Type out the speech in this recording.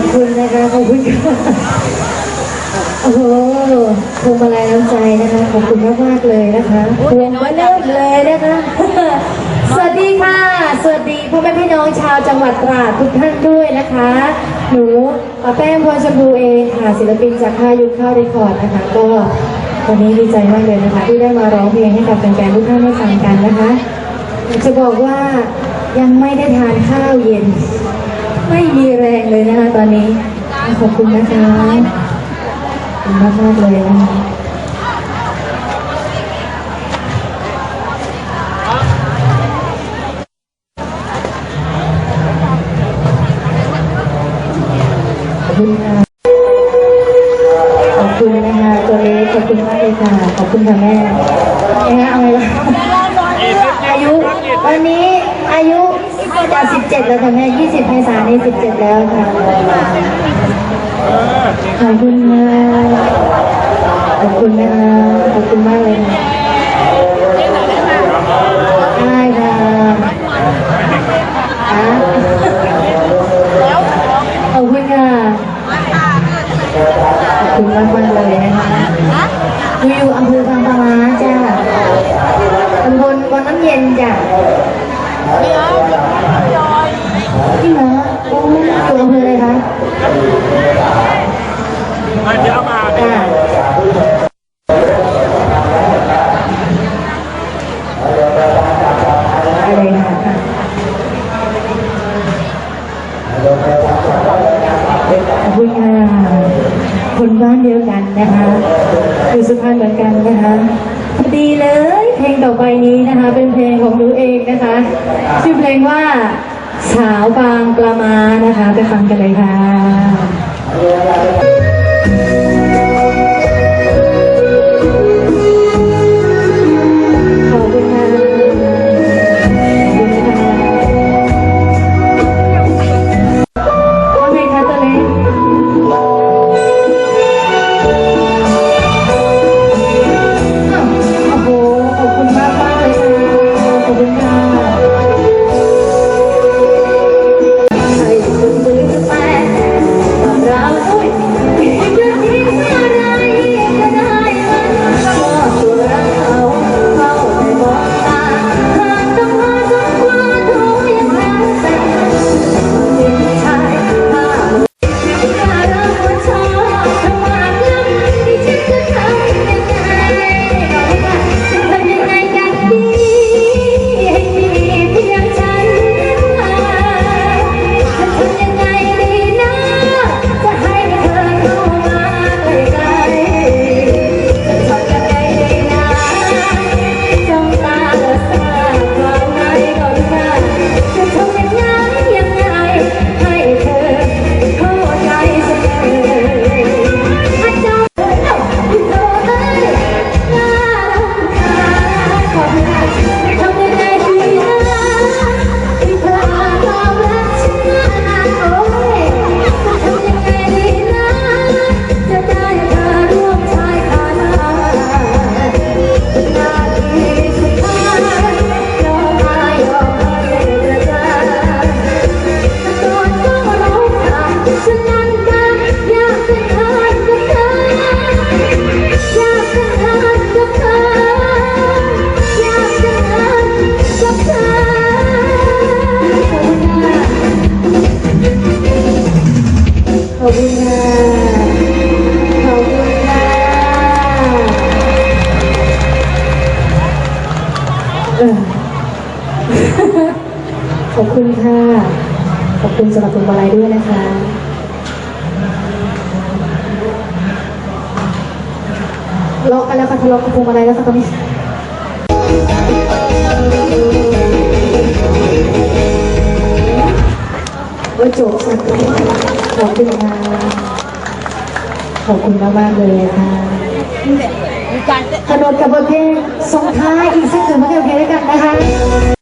ขอบคุณนะคะขอบคุณค่ะโอ้โหพวงมาลัน้ำใจนะคะขอบคุณมากมากเลยนะคะพวงมาเลิศเลยนะคะสวัสดีค่ะ สวัสดีพ่อแม่พี่น้องชาวจังหวัดตราดทุกท่านด้วยนะคะ หนูป้าแป้งพรชมพูเองค่ะศิลปินจากค่ายยุคข้าวรีคอร์ดนะคะก็วันนี้ดีใจมากเลยนะคะที่ได้มาร้องเพลงให้กับแฟนๆทุกท่านได้ฟังกันนะคะจะบอกว่ายังไม่ได้ทานข้าวเย็น ไม่มี ตอนนี้ ขอบคุณนะคะขอบคุณมากมากเลยนะคะขอบคุณค่ะขอบคุณนะคะตัวเล็กขอบคุณมากเลยค่ะ ขอบคุณค่ะแม่นะคะเอาไงล่ะ อายุ วันนี้อายุจะ17 แล้วค่ะแม่20เมษายนนี้17 แล้วค่ะขอบคุณมากขอบคุณนะขอบคุณมากเลยค่ะได้ค่ะขอบคุณค่ะขอบคุณมากมากเลยนะคะวิวอำเภอบางปะมาจ้าตำบลวังน้ำเย็นจ้ะพี่เหรอโอ้อยู่อำเภออะไรคะ มา เดี๋ยวมาจ้าอะไรค่ะขอบคุณค่ะคนบ้านเดียวกันนะคะอยู่สุพรรณเหมือนกันนะคะพอดีเลย เพลงต่อไปนี้นะคะ เป็นเพลงของหนูเองนะคะ ชื่อเพลงว่าสาวบางปลามานะคะ ไปฟังกันเลยค่ะ อบคุณค่ะขอบคุณค่ะขอบคุณค่ะ ขอบคุณสำหรับพวงมาลัยด้วยนะคะเลาะกันแล้วค่ะทะเลาะกับพวงมาลัยแล้วค่ะตอนนี้ว่าจบสัก ขอบคุณค่ะขอบคุณมากๆเลยค่ะขนมกับบทเพลงส่งท้ายอีกสักหนึ่งเพลงโอเคด้วยกันนะคะ